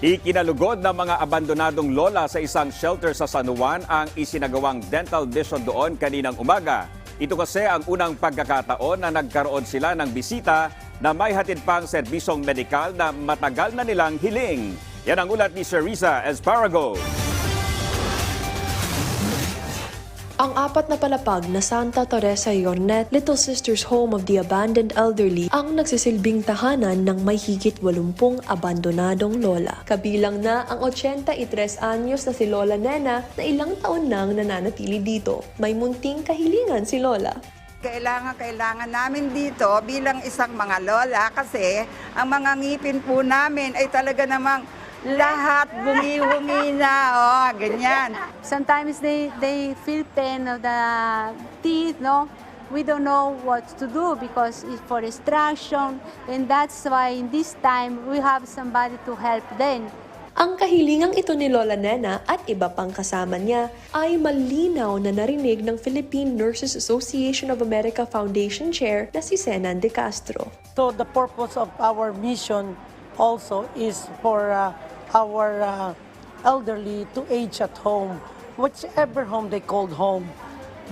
Ikinalugod ng mga abandonadong lola sa isang shelter sa San Juan ang isinagawang dental vision doon kaninang umaga. Ito kasi ang unang pagkakataon na nagkaroon sila ng bisita na may hatid pang serbisyong medikal na matagal na nilang hiling. Yan ang ulat ni Cerisa Esparago. Ang apat na palapag na Santa Teresa Yornet Little Sisters Home of the Abandoned Elderly ang nagsisilbing tahanan ng may higit 80 abandonadong lola. Kabilang na ang 83 anyos na si Lola Nena na ilang taon nang nananatili dito. May munting kahilingan si Lola. Kailangan, kailangan namin dito bilang isang mga lola kasi ang mga ngipin po namin ay talaga namang lahat bungi-bungi na, oh, ganyan. Sometimes they, they feel pain of the teeth, no? We don't know what to do because it's for extraction and that's why in this time we have somebody to help them. Ang kahilingang ito ni Lola Nena at iba pang kasama niya ay malinaw na narinig ng Philippine Nurses Association of America Foundation Chair na si Senan De Castro. So the purpose of our mission also is for uh, our uh, elderly to age at home, whichever home they called home,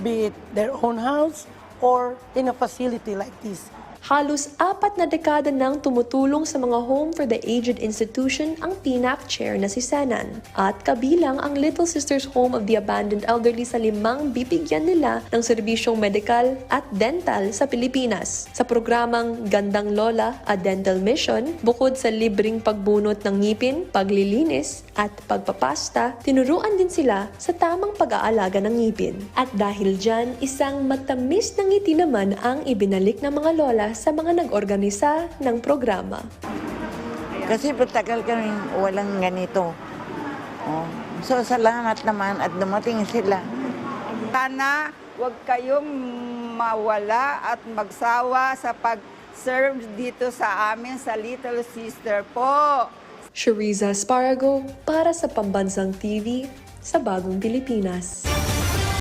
be it their own house or in a facility like this. Halos apat na dekada nang tumutulong sa mga Home for the Aged Institution ang PNAP chair na si Senan. At kabilang ang Little Sisters Home of the Abandoned Elderly sa limang bibigyan nila ng serbisyong medikal at dental sa Pilipinas. Sa programang Gandang Lola at Dental Mission, bukod sa libreng pagbunot ng ngipin, paglilinis at pagpapasta, tinuruan din sila sa tamang pag-aalaga ng ngipin. At dahil dyan, isang matamis na ngiti naman ang ibinalik ng mga lola sa mga nag-organisa ng programa. Kasi patagal kami walang ganito. Oh. So, salamat naman at dumating sila. Sana huwag kayong mawala at magsawa sa pag-serve dito sa amin sa Little Sister po. Shariza Sparago para sa Pambansang TV sa Bagong Pilipinas.